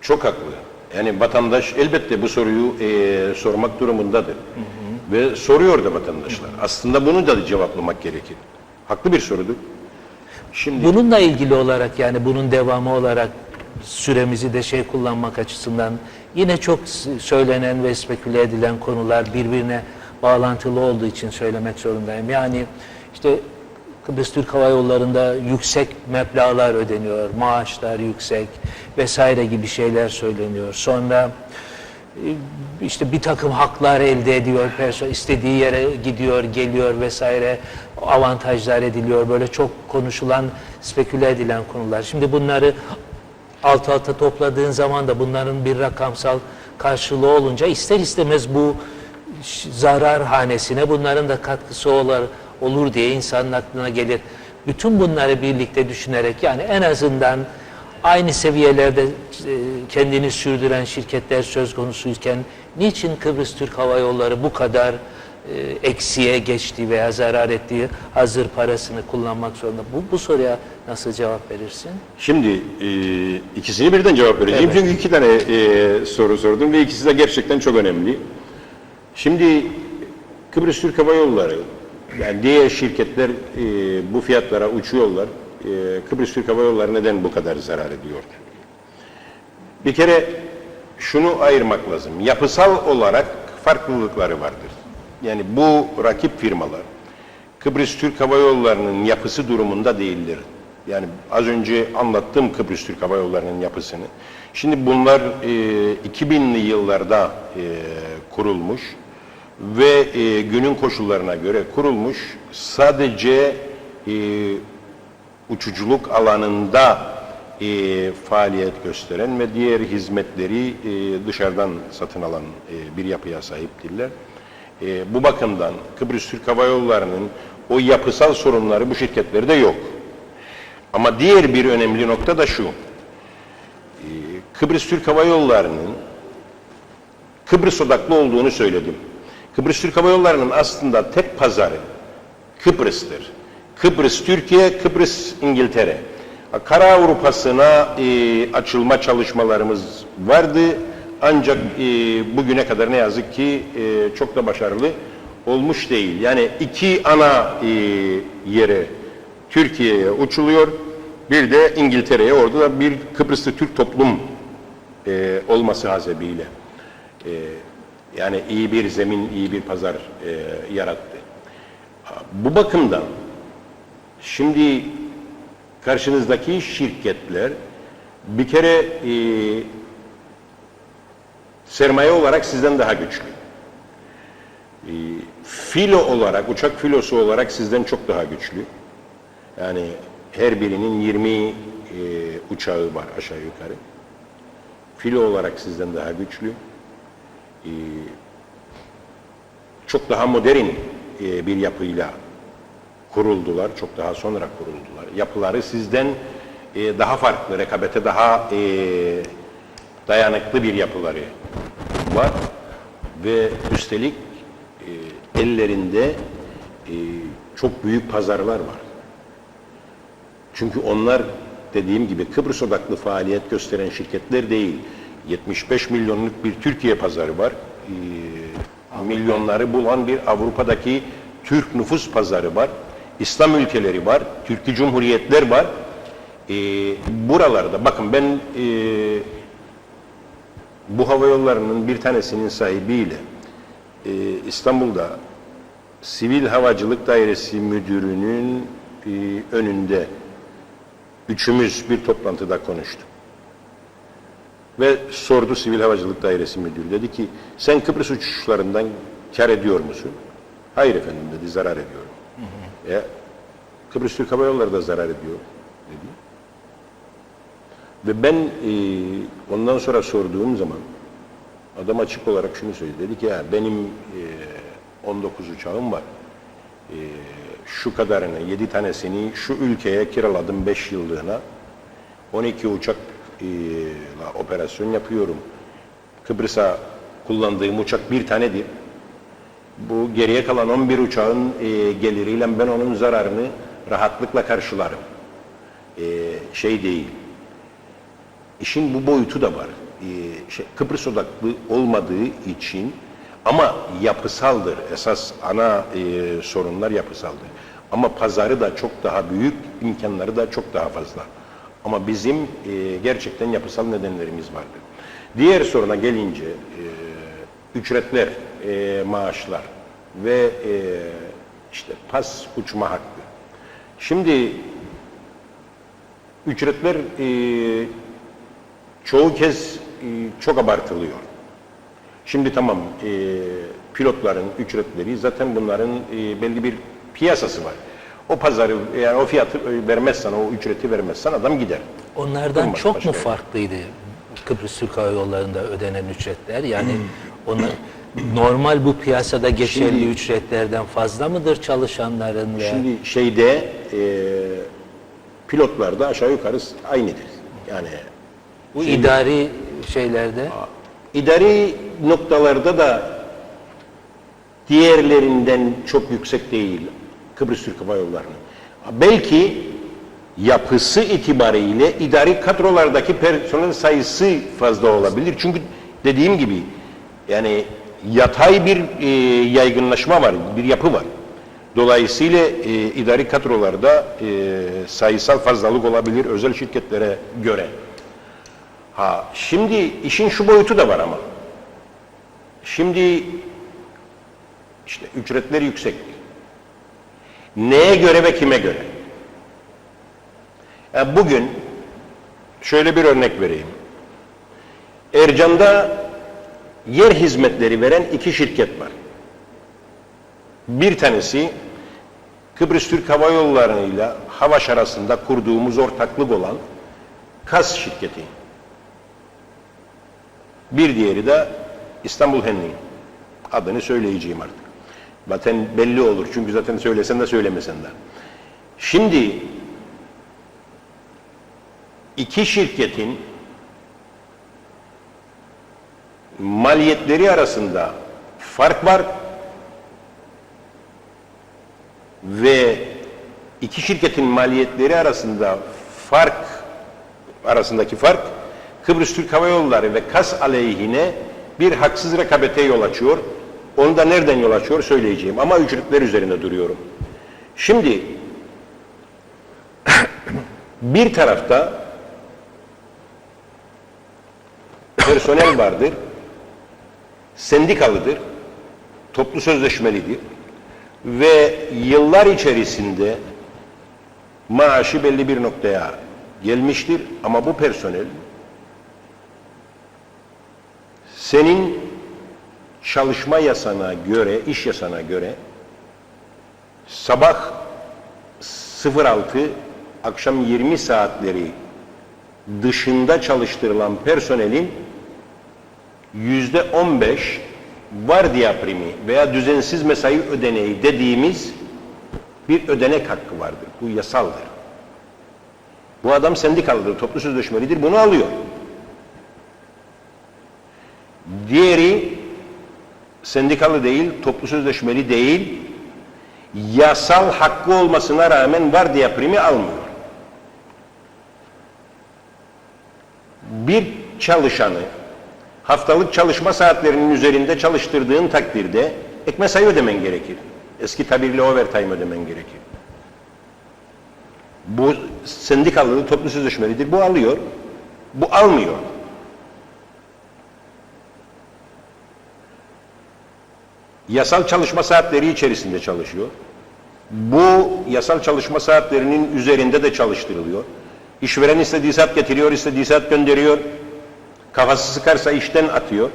Çok haklı. Yani vatandaş elbette bu soruyu e, sormak durumundadır. Ve soruyor da vatandaşlar. Aslında bunu da cevaplamak gerekir. Haklı bir sorudur. Şimdi Bununla ilgili olarak yani bunun devamı olarak süremizi de şey kullanmak açısından yine çok söylenen ve speküle edilen konular birbirine bağlantılı olduğu için söylemek zorundayım. Yani işte Kıbrıs Türk Hava Yolları'nda yüksek meblağlar ödeniyor, maaşlar yüksek vesaire gibi şeyler söyleniyor. Sonra e, işte bir takım haklar elde ediyor, perso istediği yere gidiyor, geliyor vesaire avantajlar ediliyor. Böyle çok konuşulan, speküle edilen konular. Şimdi bunları alt alta topladığın zaman da bunların bir rakamsal karşılığı olunca ister istemez bu zarar hanesine bunların da katkısı olur, olur diye insanın aklına gelir. Bütün bunları birlikte düşünerek yani en azından aynı seviyelerde e, kendini sürdüren şirketler söz konusuyken niçin Kıbrıs Türk Hava Yolları bu kadar e, eksiye geçtiği veya zarar ettiği hazır parasını kullanmak zorunda? Bu, bu soruya nasıl cevap verirsin? Şimdi e, ikisini birden cevap vereceğim. Evet. Çünkü iki tane e, soru sordum ve ikisi de gerçekten çok önemli. Şimdi Kıbrıs Türk Hava Yolları, yani diğer şirketler e, bu fiyatlara uçuyorlar. E, Kıbrıs Türk Hava Yolları neden bu kadar zarar ediyor? Bir kere şunu ayırmak lazım. Yapısal olarak farklılıkları vardır. Yani bu rakip firmalar Kıbrıs Türk Hava Yolları'nın yapısı durumunda değildir. Yani az önce anlattım Kıbrıs Türk Hava Yolları'nın yapısını. Şimdi bunlar e, 2000'li yıllarda e, kurulmuş ve e, günün koşullarına göre kurulmuş. Sadece e, uçuculuk alanında e, faaliyet gösteren ve diğer hizmetleri e, dışarıdan satın alan e, bir yapıya sahiptirler. E, bu bakımdan Kıbrıs Türk Hava Yolları'nın o yapısal sorunları bu şirketlerde yok. Ama diğer bir önemli nokta da şu. E, Kıbrıs Türk Hava Yolları'nın Kıbrıs odaklı olduğunu söyledim. Kıbrıs Türk Hava Yolları'nın aslında tek pazarı Kıbrıs'tır. Kıbrıs Türkiye, Kıbrıs İngiltere. Kara Avrupa'sına e, açılma çalışmalarımız vardı. Ancak e, bugüne kadar ne yazık ki e, çok da başarılı olmuş değil. Yani iki ana e, yere Türkiye'ye uçuluyor. Bir de İngiltere'ye orada da bir Kıbrıslı Türk toplum e, olması hasebiyle. E, yani iyi bir zemin, iyi bir pazar e, yarattı. Bu bakımdan şimdi karşınızdaki şirketler bir kere e, sermaye olarak sizden daha güçlü. E, filo olarak, uçak filosu olarak sizden çok daha güçlü. Yani her birinin 20 e, uçağı var aşağı yukarı. Filo olarak sizden daha güçlü. E, çok daha modern e, bir yapıyla kuruldular. Çok daha sonra kuruldular. Yapıları sizden e, daha farklı, rekabete daha dayanıklı bir yapıları var. Ve üstelik ellerinde çok büyük pazarlar var. Çünkü onlar dediğim gibi Kıbrıs odaklı faaliyet gösteren şirketler değil. 75 milyonluk bir Türkiye pazarı var. Ee, milyonları bulan bir Avrupa'daki Türk nüfus pazarı var. İslam ülkeleri var. Türkiye Cumhuriyetler var. Ee, buralarda bakın ben e, bu hava yollarının bir tanesinin sahibiyle e, İstanbul'da Sivil Havacılık Dairesi Müdürü'nün e, önünde üçümüz bir toplantıda konuştuk. Ve sordu Sivil Havacılık Dairesi Müdürü. Dedi ki sen Kıbrıs uçuşlarından kar ediyor musun? Hayır efendim dedi zarar ediyorum. E, Kıbrıs Türk Hava Yolları da zarar ediyor dedi. Ve ben e, ondan sonra sorduğum zaman adam açık olarak şunu söyledi. Dedi ki ya benim e, 19 uçağım var. E, şu kadarını, 7 tanesini şu ülkeye kiraladım 5 yıllığına. 12 uçak operasyon yapıyorum. Kıbrıs'a kullandığım uçak bir tanedir. Bu geriye kalan 11 uçağın e, geliriyle ben onun zararını rahatlıkla karşılarım. E, şey değil. İşin bu boyutu da var. şey, Kıbrıs odaklı olmadığı için ama yapısaldır. Esas ana e, sorunlar yapısaldır. Ama pazarı da çok daha büyük, imkanları da çok daha fazla. Ama bizim e, gerçekten yapısal nedenlerimiz vardı. Diğer soruna gelince e, ücretler, e, maaşlar ve e, işte pas uçma hakkı. Şimdi ücretler e, çoğu kez e, çok abartılıyor. Şimdi tamam e, pilotların ücretleri zaten bunların e, belli bir piyasası var. O pazarı yani o fiyatı vermezsen, o ücreti vermezsen adam gider. Onlardan Olmaz çok mu farklıydı Kıbrıs Türk Hava Yolları'nda ödenen ücretler? Yani onlar normal bu piyasada geçerli Şimdi- ücretlerden fazla mıdır çalışanların ve Şimdi şeyde e, pilotlarda aşağı yukarı aynıdır. Yani bu idari şeylerde? İdari noktalarda da diğerlerinden çok yüksek değil Kıbrıs Türk Hava Yolları'nın. Belki yapısı itibariyle idari kadrolardaki personel sayısı fazla olabilir. Çünkü dediğim gibi yani yatay bir e, yaygınlaşma var, bir yapı var. Dolayısıyla e, idari kadrolarda e, sayısal fazlalık olabilir özel şirketlere göre. Ha, şimdi işin şu boyutu da var ama. Şimdi işte ücretler yüksek. Neye göre ve kime göre? Ya bugün şöyle bir örnek vereyim. Ercan'da yer hizmetleri veren iki şirket var. Bir tanesi Kıbrıs Türk Hava Yolları ile Havaş arasında kurduğumuz ortaklık olan KAS şirketi. Bir diğeri de İstanbul Handling. Adını söyleyeceğim artık. Zaten belli olur. Çünkü zaten söylesen de söylemesen de. Şimdi iki şirketin maliyetleri arasında fark var ve iki şirketin maliyetleri arasında fark arasındaki fark Kıbrıs Türk Hava Yolları ve KAS aleyhine bir haksız rekabete yol açıyor. Onu da nereden yol açıyor söyleyeceğim ama ücretler üzerinde duruyorum. Şimdi bir tarafta personel vardır, sendikalıdır, toplu sözleşmelidir ve yıllar içerisinde maaşı belli bir noktaya gelmiştir ama bu personel senin çalışma yasana göre, iş yasana göre sabah 06 akşam 20 saatleri dışında çalıştırılan personelin yüzde 15 vardiya primi veya düzensiz mesai ödeneği dediğimiz bir ödenek hakkı vardır. Bu yasaldır. Bu adam sendikalıdır, toplu sözleşmelidir, bunu alıyor. Diğeri sendikalı değil, toplu sözleşmeli değil, yasal hakkı olmasına rağmen vardiya primi almıyor. Bir çalışanı haftalık çalışma saatlerinin üzerinde çalıştırdığın takdirde ek mesai ödemen gerekir. Eski tabirle overtime ödemen gerekir. Bu sendikalı toplu sözleşmelidir. Bu alıyor. Bu almıyor. Yasal çalışma saatleri içerisinde çalışıyor. Bu yasal çalışma saatlerinin üzerinde de çalıştırılıyor. İşveren istediği saat getiriyor, istediği saat gönderiyor. Kafası sıkarsa işten atıyor.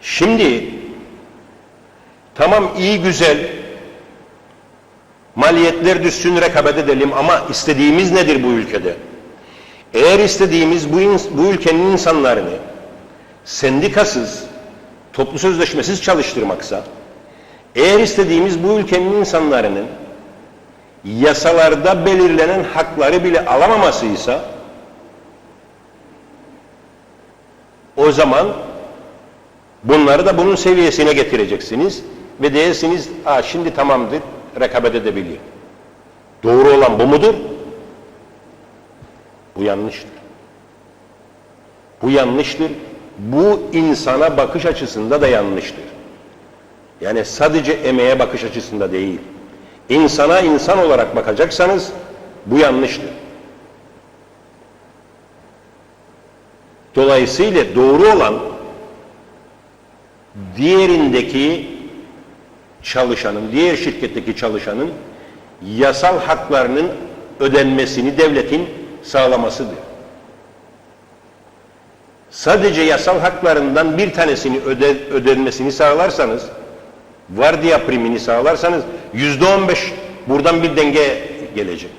Şimdi tamam iyi güzel maliyetler düşsün rekabet edelim ama istediğimiz nedir bu ülkede? Eğer istediğimiz bu, bu ülkenin insanlarını sendikasız, toplu sözleşmesiz çalıştırmaksa, eğer istediğimiz bu ülkenin insanlarının yasalarda belirlenen hakları bile alamamasıysa, o zaman bunları da bunun seviyesine getireceksiniz ve diyesiniz, Aa, şimdi tamamdır, rekabet edebiliyor. Doğru olan bu mudur? Bu yanlıştır. Bu yanlıştır. Bu insana bakış açısında da yanlıştır. Yani sadece emeğe bakış açısında değil. İnsana insan olarak bakacaksanız bu yanlıştır. Dolayısıyla doğru olan diğerindeki çalışanın, diğer şirketteki çalışanın yasal haklarının ödenmesini devletin sağlamasıdır. Sadece yasal haklarından bir tanesini öde, ödenmesini sağlarsanız, vardiya primini sağlarsanız yüzde on beş buradan bir denge gelecek.